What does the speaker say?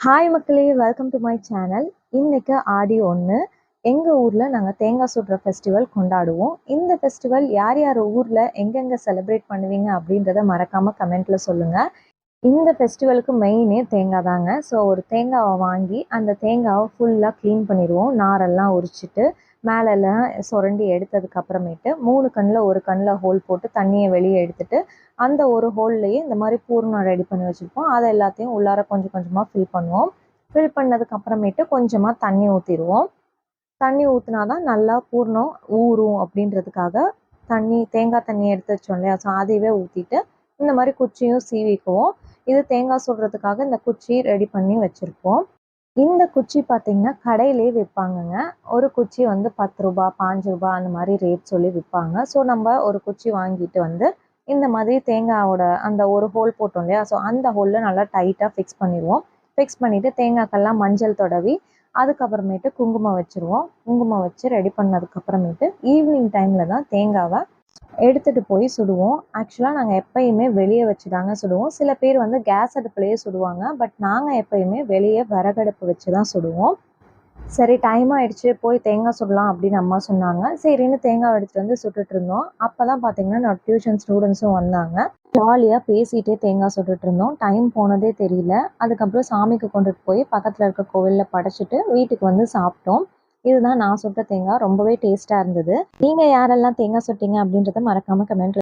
Hi மக்களே. Welcome to my channel இன்றைக்கு ஆடி ஒன்று எங்கள் ஊரில் நாங்கள் தேங்காய் சுடுற ஃபெஸ்டிவல் கொண்டாடுவோம். இந்த ஃபெஸ்டிவல் யார் யார் ஊரில் எங்கெங்கே செலிப்ரேட் பண்ணுவீங்க அப்படின்றத மறக்காமல் கமெண்ட்டில் சொல்லுங்கள் இந்த ஃபெஸ்டிவலுக்கு மெயினே தேங்காய் தாங்க ஸோ ஒரு தேங்காவை வாங்கி அந்த தேங்காவை ஃபுல்லாக க்ளீன் பண்ணிடுவோம். நாரெல்லாம் உரிச்சிட்டு மேலெல்லாம் சுரண்டி எடுத்ததுக்கு அப்புறமேட்டு மூணு கண்ணில் ஒரு கண்ணில் ஹோல் போட்டு தண்ணியை வெளியே எடுத்துட்டு அந்த ஒரு ஹோல்லையே இந்த மாதிரி பூர்ணம் ரெடி பண்ணி வச்சுருப்போம். அதை எல்லாத்தையும் உள்ளார கொஞ்சம் கொஞ்சமாக ஃபில் பண்ணுவோம். ஃபில் பண்ணதுக்கு அப்புறமேட்டு கொஞ்சமாக தண்ணி ஊற்றிடுவோம் தண்ணி ஊற்றினா தான் நல்லா பூர்ணம் ஊறும் அப்படின்றதுக்காக தண்ணி தேங்காய் தண்ணி எடுத்து வச்சோம் இல்லையா? ஸோ அதையவே ஊற்றிட்டு இந்த மாதிரி குச்சியும் சீவிக்குவோம். இது தேங்காய் சுடுறதுக்காக இந்த குச்சி ரெடி பண்ணி வச்சுருப்போம். இந்த குச்சி பார்த்தீங்கன்னா கடையிலே விற்பாங்கங்க ஒரு குச்சி வந்து பத்து ரூபா பாஞ்சு ரூபா அந்த மாதிரி ரேட் சொல்லி விற்பாங்க ஸோ நம்ம ஒரு குச்சி வாங்கிட்டு வந்து இந்த மாதிரி தேங்காயோட அந்த ஒரு ஹோல் போட்டோம் இல்லையா? ஸோ அந்த ஹோலில் நல்லா டைட்டாக ஃபிக்ஸ் பண்ணிடுவோம். ஃபிக்ஸ் பண்ணிவிட்டு தேங்காய்க்கெல்லாம் மஞ்சள் தடவி அதுக்கப்புறமேட்டு குங்குமம் வச்சுருவோம். குங்குமம் வச்சு ரெடி பண்ணதுக்கப்புறமேட்டு ஈவினிங் டைமில் தான் தேங்காவை எடுத்துகிட்டு போய் சுடுவோம். ஆக்சுவலாக நாங்கள் எப்பயுமே வெளியே வச்சு தாங்க சுடுவோம். சில பேர் வந்து கேஸ் அடுப்புலேயே சுடுவாங்க. பட் நாங்கள் எப்பயுமே வெளியே விறகடுப்பு வச்சு தான் சுடுவோம். சரி டைம் ஆயிடுச்சு. போய் தேங்காய் சுடலாம் அப்படின்னு அம்மா சொன்னாங்க. சரின்னு தேங்காய் எடுத்துகிட்டு வந்து சுட்டுட்டு இருந்தோம். அப்போ தான் பார்த்தீங்கன்னா நான் டியூஷன் ஸ்டூடெண்ட்ஸும் வந்தாங்க. ஜாலியாக பேசிகிட்டே தேங்காய் சுட்டுட்டு இருந்தோம். டைம் போனதே தெரியல. அதுக்கப்புறம் சாமிக்கு கொண்டுட்டு போய் பக்கத்தில் இருக்க கோவிலில் படைச்சிட்டு வீட்டுக்கு வந்து சாப்பிட்டோம். இதுதான் நான் சுட்ட தேங்காய். ரொம்பவே டேஸ்ட்டாக இருந்தது. நீங்கள் யாரெல்லாம் தேங்காய் சுட்டீங்க அப்படின்றத மறக்காமல் கமெண்ட்